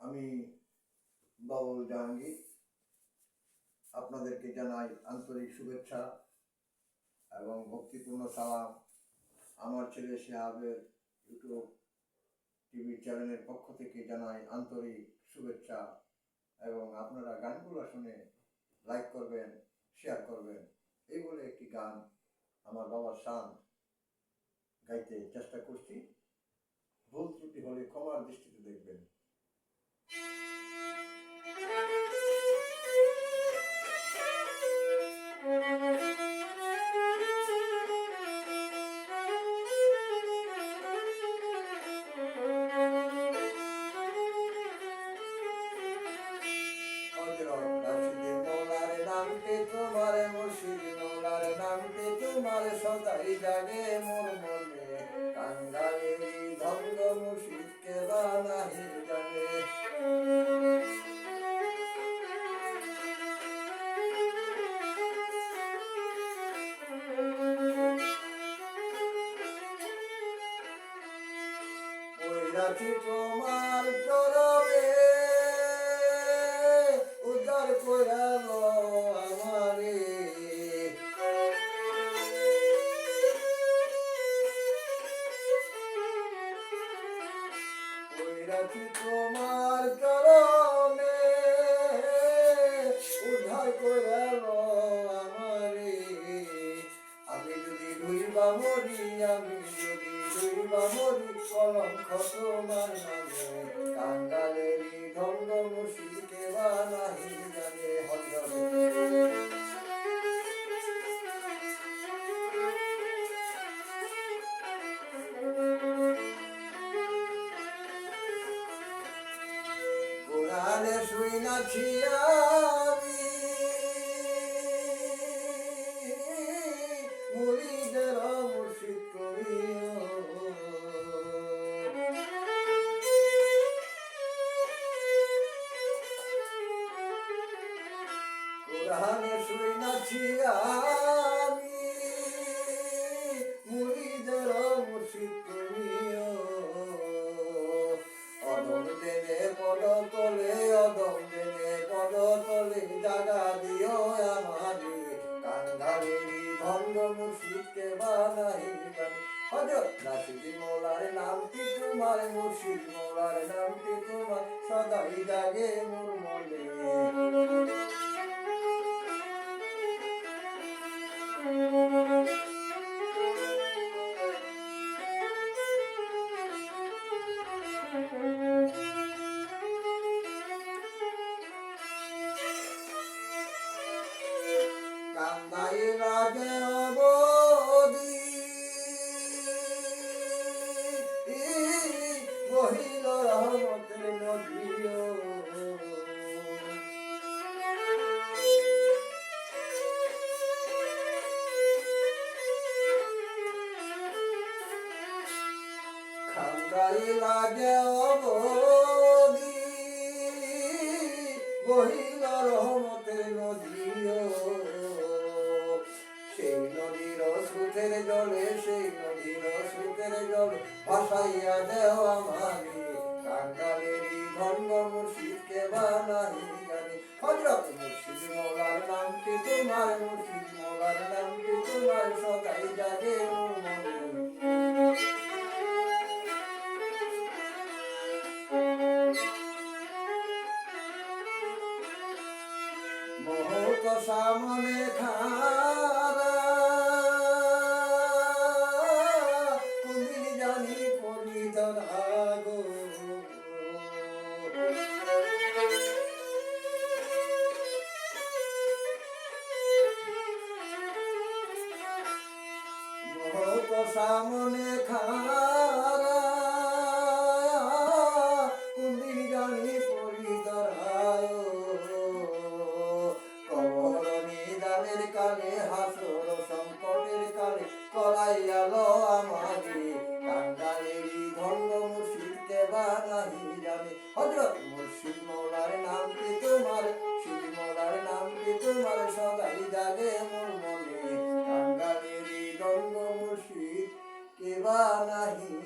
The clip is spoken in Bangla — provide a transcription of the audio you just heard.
আমি বাবুল জাহাঙ্গীর আপনাদেরকে জানাই আন্তরিক শুভেচ্ছা এবং ভক্তিপূর্ণ সালাম। আমার ছেলে শেহাবের ইউটিউব টিভি চ্যানেলের পক্ষ থেকে জানাই আন্তরিক শুভেচ্ছা এবং আপনারা গানগুলো শুনে লাইক করবেন, শেয়ার করবেন। এই বলে একটি গান আমার বাবার শান গাইতে চেষ্টা করছি। ভুল ত্রুটি হলে ক্ষমার দৃষ্টিতে দেখবেন। তোমার মুর্শিদ মৌলার নামটি তোমার সদাই জাগে মোর রাশি তোমার চরবে উদ্ধার করালো আমারে। তোমার চরণে উদ্ধার করালো আমারে। আমি যদি রুইবা মরি আমি মরি কলঙ্ক তোমার নামে। কাঙ্গালেরি ধন্য মুশিকে বানাহি জানে হজরে। কোরআনে শুইনাছি আমি শুইনাছি আমি। মুরিদের মুর্শিদ করিও অদম দেনে পদ তলে অদম দেনে পদ তলে, জাগা দিও আমারে। কাঙ্গালেরি ভঙ্গ মুর্শিদকে বানাই হজরত রাশিদি মোলার নামটি তোমার, মুর্শিদ মোলার নামটি তোমার, সদাই জাগে মোর মনে। খান্দাই লাগে অবধি। বহিল রহমতের নদীও। সেই নদীর সুখের জলে, সেই নদীর সুখের জলে ভাসাইয়া দেও আমারে কাঙ্গালেরই ধন্য মুর্শিদকে বানাই জানি। হজরত মুর্শিদ মোলার নামটি তোমার, মুর্শিদ মোলার নামটি তোমার, সদাই জাগে মোর বহুত সামনে খারা কুমির জানি পরিধর আগো বহুত সামনে খারা মনে